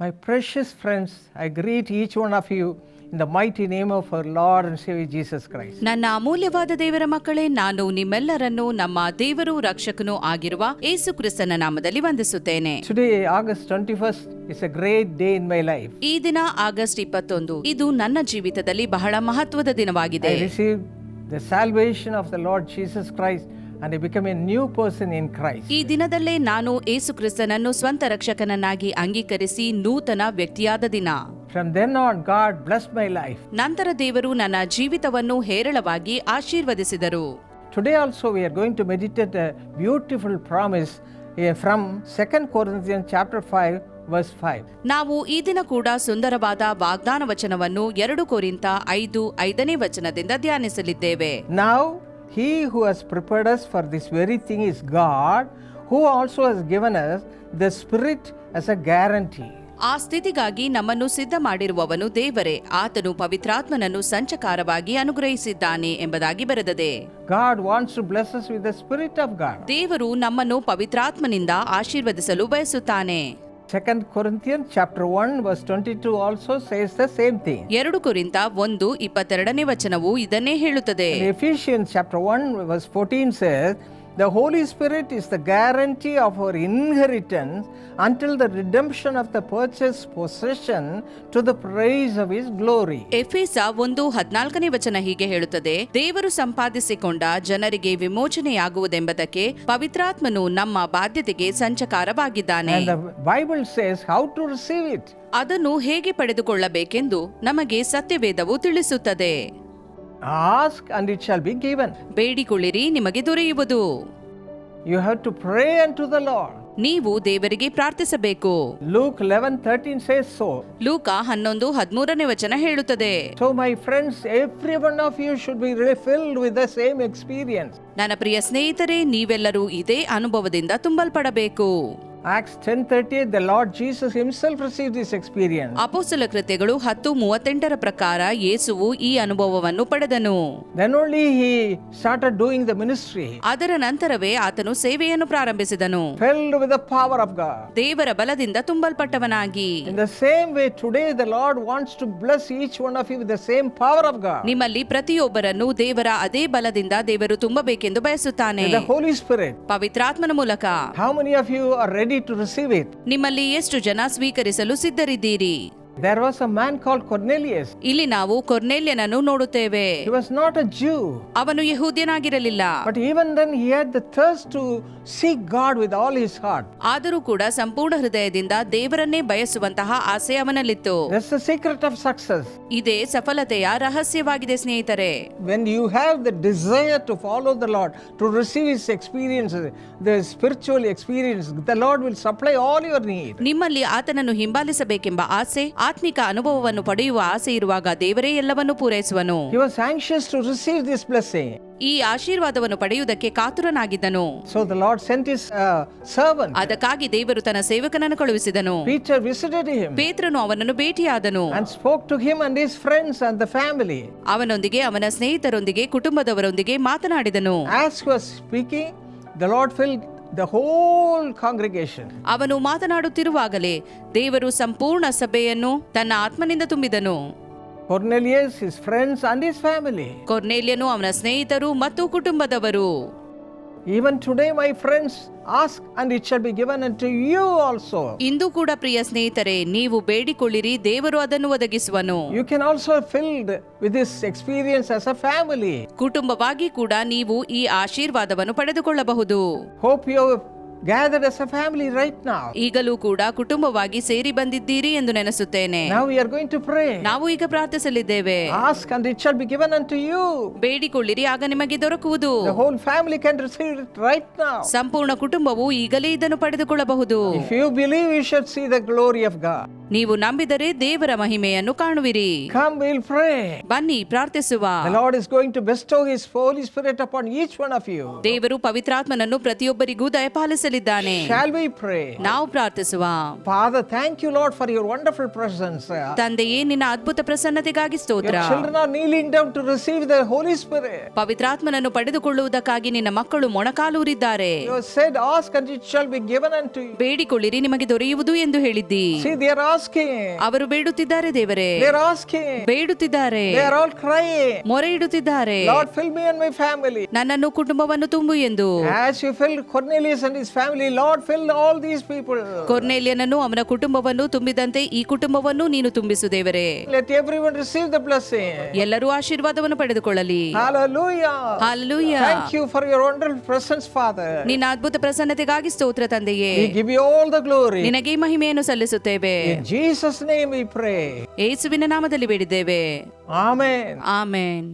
My precious friends, I greet each one of you in the mighty name of our Lord and Savior Jesus Christ. ನನ್ನ ಅಮೂಲ್ಯವಾದ ದೇವರ ಮಕ್ಕಳೇ ನಾನು ನಿಮ್ಮೆಲ್ಲರನ್ನು ನಮ್ಮ ದೇವರು ರಕ್ಷಕನೂ ಆಗಿರುವ ಏಸು ಕ್ರಿಸ್ತನ ನಾಮದಲ್ಲಿ ವಂದಿಸುತ್ತೇನೆ Today, August 21st, is a great day in my life. ಈ ದಿನ ಆಗಸ್ಟ್ ಇಪ್ಪತ್ತೊಂದು ಇದು ನನ್ನ ಜೀವಿತದಲ್ಲಿ ಬಹಳ ಮಹತ್ವದ ದಿನವಾಗಿದೆ I received the salvation of the Lord Jesus Christ and I became a new person in Christ. ಈ ದಿನದಲ್ಲೇ ನಾನು ಏಸು ಕ್ರಿಸ್ತನನ್ನು ಸ್ವಂತ ರಕ್ಷಕನನ್ನಾಗಿ ಅಂಗೀಕರಿಸಿ ನೂತನ ವ್ಯಕ್ತಿಯಾದ ದಿನ From then on, God blessed my life. ನಂತರ ದೇವರು ನನ್ನ ಜೀವಿತವನ್ನು ಹೇರಳವಾಗಿ ಆಶೀರ್ವದಿಸಿದರು Today also we are going to meditate a beautiful promise eh, from 2 Corinthians chapter 5 verse 5. ನಾವು ಈ ದಿನ ಕೂಡ ಸುಂದರವಾದ ವಾಗ್ದಾನ ವಚನವನ್ನು ಎರಡು ಕೊರಿಂತ ಐದು ಐದನೇ ವಚನದಿಂದ ಧ್ಯಾನಿಸಲಿದ್ದೇವೆ Now, he who has prepared us for this very thing is God, who also has given us the Spirit as a guarantee. ಆ ಸ್ಥಿತಿಗಾಗಿ ನಮ್ಮನ್ನು ಸಿದ್ಧ ಮಾಡಿರುವವನು ದೇವರೇ ಆತನು ಪವಿತ್ರಾತ್ಮನನ್ನು ಸಂಚಕಾರವಾಗಿ ಅನುಗ್ರಹಿಸಿದ್ದಾನೆ ಎಂಬುದಾಗಿ ಬರೆದದೆ God wants to bless us with the Spirit of God. ದೇವರು ನಮ್ಮನ್ನು ಪವಿತ್ರಾತ್ಮನಿಂದ ಆಶೀರ್ವದಿಸಲು ಬಯಸುತ್ತಾನೆ 2 Corinthians chapter 1 verse 22 also says the same thing. ಎರಡು ಕುರಿತ ಒಂದು ಇಪ್ಪತ್ತೆರಡನೇ ವಚನವು ಇದನ್ನೇ ಹೇಳುತ್ತದೆ In Ephesians chapter 1 verse 14 says, The Holy Spirit is the guarantee of our inheritance until the redemption of the purchased possession to the praise of His glory. ಎಫೇಸ ಒಂದು ಹದ್ನಾಲ್ಕನೇ ವಚನ ಹೀಗೆ ಹೇಳುತ್ತದೆ ದೇವರು ಸಂಪಾದಿಸಿಕೊಂಡ ಜನರಿಗೆ ವಿಮೋಚನೆಯಾಗುವುದೆಂಬುದಕ್ಕೆ ಪವಿತ್ರಾತ್ಮನು ನಮ್ಮ ಬಾಧ್ಯತೆಗೆ ಸಂಚಕಾರವಾಗಿದ್ದಾನೆ And the Bible says how to receive it. ಅದನ್ನು ಹೇಗೆ ಪಡೆದುಕೊಳ್ಳಬೇಕೆಂದು ನಮಗೆ ಸತ್ಯವೇದವು ತಿಳಿಸುತ್ತದೆ Ask and it shall be given. ಬೇಡಿಕೊಳ್ಳಿರಿ ನಿಮಗೆ ದೊರೆಯುವುದು You have to pray unto the Lord. ನೀವು ದೇವರಿಗೆ ಪ್ರಾರ್ಥಿಸಬೇಕು Luke 11 13 says so. ಲೂಕ ಹನ್ನೊಂದು ಹದಿಮೂರನೇ ವಚನ ಹೇಳುತ್ತದೆ So, my friends, every one of you should be really with with the same experience. ನನ್ನ ಪ್ರಿಯ ಸ್ನೇಹಿತರೆ ನೀವೆಲ್ಲರೂ ಇದೇ ಅನುಭವದಿಂದ ತುಂಬಲ್ಪಡಬೇಕು ಅಪೋಸಲ ಕೃತ್ಯಗಳು ಹತ್ತು ಮೂವತ್ತೆಂಟರ ಪ್ರಕಾರ ಯೇಸುವು ಈ ಅನುಭವವನ್ನು ಪಡೆದನು. ಅದರ ನಂತರವೇ ಆತನು ಸೇವೆಯನ್ನು ಪ್ರಾರಂಭಿಸಿದನು. ಪವರ್ ಆಫ್ ದೇವರ ಬಲದಿಂದ ತುಂಬಲ್ಪಟ್ಟವನಾಗಿ. ನಿಮ್ಮಲ್ಲಿ ಪ್ರತಿಯೊಬ್ಬರನ್ನು ದೇವರ ಅದೇ ಬಲದಿಂದ ದೇವರು ತುಂಬಬೇಕೆಂದು ಬಯಸುತ್ತಾನೆ. ಪವಿತ್ರಾತ್ಮನ ಮೂಲಕ. How many of you are ready to receive it ನಿಮ್ಮಲ್ಲಿ ಎಷ್ಟು ಜನ ಸ್ವೀಕರಿಸಲು ಸಿದ್ಧರಿದ್ದೀರಿ? There was a man called Cornelius. ಇಲ್ಲಿ ನಾವು ಕೊರ್ನೇಲ್ಯನನ್ನು ನೋಡುತ್ತೇವೆ He was not a Jew, ಅವನು ಯಹೂದ್ಯನಾಗಿರಲಿಲ್ಲ but even then he had the thirst to seek God with all his heart. ಆದರೂ ಕೂಡ ಸಂಪೂರ್ಣ ಹೃದಯದಿಂದ ದೇವರನ್ನೇ ಬಯಸುವಂತಹ ಆಸೆ ಅವನಲ್ಲಿತ್ತು That's the secret of success. ಇದೇ ಸಫಲತೆಯ ರಹಸ್ಯವಾಗಿದೆ ಸ್ನೇಹಿತರೆ When you have the desire to follow the Lord, to receive His experiences, the spiritual experience, the Lord will supply all your need. ನಿಮ್ಮಲ್ಲಿ ಆತನನ್ನು ಹಿಂಬಾಲಿಸಬೇಕೆಂಬ ಆಸೆ ಆತ್ಮಿಕ ಅನುಭವವನ್ನು ಪಡೆಯುವ ಆಸೆ ಇರುವಾಗ ದೇವರೇ ಎಲ್ಲವನ್ನು ಪೂರೈಸುವನು He was anxious to receive this blessing. ಈ ಆಶೀರ್ವಾದವನ್ನು ಪಡೆಯುವುದಕ್ಕೆ ಕಾತುರನಾಗಿದ್ದನು So the Lord sent His uh, servant. ಅದಕ್ಕಾಗಿ ದೇವರು ತನ್ನ ಸೇವಕನನ್ನು ಕಳುಹಿಸಿದನು Peter visited him ಪೇತ್ರನು ಅವನನ್ನು ಭೇಟಿಯಾದನು and spoke to him and his friends and the family. ಅವನೊಂದಿಗೆ ಅವನ ಸ್ನೇಹಿತರೊಂದಿಗೆ ಕುಟುಂಬದವರೊಂದಿಗೆ ಮಾತನಾಡಿದನು As he was speaking, the Lord filled the whole congregation ಅವನು ಮಾತನಾಡುತ್ತಿರುವಾಗಲೇ ದೇವರು ಸಂಪೂರ್ಣ ಸಭೆಯನ್ನು ತನ್ನ ಆತ್ಮನಿಂದ ತುಂಬಿದನು. Cornelius his friends and his family ಕೊರ್ನೆಲಿಯನು ಅವನ ಸ್ನೇಹಿತರು ಮತ್ತು ಕುಟುಂಬದವರು. Even today my friends ask and it should be given to you also ಇಂದು ಕೂಡ ಪ್ರಿಯ ಸ್ನೇಹಿತರೆ ನೀವು ಬೇಡಿಕೊಳ್ಳಿರಿ ದೇವರು ಅದನ್ನು ಒದಗಿಸುವನು. You can also filled with this experience as a family ಕುಟುಂಬವಾಗಿ ಕೂಡ ನೀವು ಈ ಆಶೀರ್ವಾದವನ್ನು ಪಡೆದುಕೊಳ್ಳಬಹುದು. Hope you gathered as a family right now. ಈಗಲೂ ಕೂಡ ಕುಟುಂಬವಾಗಿ ಸೇರಿ ಬಂದಿದ್ದೀರಿ ಎಂದು ನೆನೆಸುತ್ತೇನೆ Now we are going to pray. ನಾವು ಈಗ ಪ್ರಾರ್ಥಿಸಲಿದ್ದೇವೆ Ask and it shall be given unto you. ಬೇಡಿಕೊಳ್ಳಿರಿ ಆಗ ನಿಮಗೆ ದೊರಕುವುದು The whole family can receive it right now. ಸಂಪೂರ್ಣ ಕುಟುಂಬವು ಈಗಲೇ ಇದನ್ನು ಪಡೆದುಕೊಳ್ಳಬಹುದು If you believe, you should see the glory of God. ನೀವು ನಂಬಿದರೆ ದೇವರ ಮಹಿಮೆಯನ್ನು ಕಾಣುವಿರಿ. ಕಾಮ್ ಬನ್ನಿ ಪ್ರಾರ್ಥಿಸುವ. ಟು ಈಚ್ ಆಫ್ ಯು ದೇವರು ಪವಿತ್ರಾತ್ಮನನ್ನು ಪ್ರತಿಯೊಬ್ಬರಿಗೂ ದಯಪಾಲಿಸಲಿದ್ದಾನೆ. ನಾವು ಪ್ರಾರ್ಥಿಸುವ. Pray thank you Lord for your wonderful presence ತಂದೆಯೇ ನಿನ್ನ ಅದ್ಭುತ ಪ್ರಸನ್ನತೆಗಾಗಿ ಸ್ತೋತ್ರ. ಪವಿತ್ರಾತ್ಮನನ್ನು ಪಡೆದುಕೊಳ್ಳುವುದಕ್ಕಾಗಿ ನಿನ್ನ ಮಕ್ಕಳು ಮೊಣಕಾಲೂರಿದ್ದಾರೆ. ಬೇಡಿಕೊಳ್ಳಿರಿ ನಿಮಗೆ ದೊರೆಯುವುದು ಎಂದು ಹೇಳಿದ್ದಿ. ಆಸ್ ಅವರು ಬೇಡುತ್ತಿದ್ದಾರೆ ದೇವರೇ. ಬೇಡುತ್ತಿದ್ದಾರೆ. ಆರ್ ಆಲ್ ಮೊರೆ ಇಡುತ್ತಿದ್ದಾರೆ. ಫಿಲ್ ಫ್ಯಾಮಿಲಿ ನನ್ನನ್ನು ಕುಟುಂಬವನ್ನು ತುಂಬು ಎಂದು. ಆಸ್ ಯು ಫಿಲ್ ಫಿಲ್ ಅವನ ಕುಟುಂಬವನ್ನು ತುಂಬಿದಂತೆ ಈ ಕುಟುಂಬವನ್ನು ನೀನು ತುಂಬಿಸು ದೇವರೇ. ಎಲ್ಲರೂ ಆಶೀರ್ವಾದವನ್ನು ಪಡೆದುಕೊಳ್ಳಲಿ. ನಿನ್ನ ಅದ್ಭುತ ಪ್ರಸನ್ನತೆಗಾಗಿ ಸ್ತೋತ್ರ ತಂದೆಯೇ. ಆಲ್ ನಿನಗೆ ಮಹಿಮೆಯನ್ನು ಸಲ್ಲಿಸುತ್ತೇವೆ. In Jesus' name we pray. ಏಸುವಿನ ನಾಮದಲ್ಲಿ ಬೇಡಿದ್ದೇವೆ Amen. ಆಮೇನ್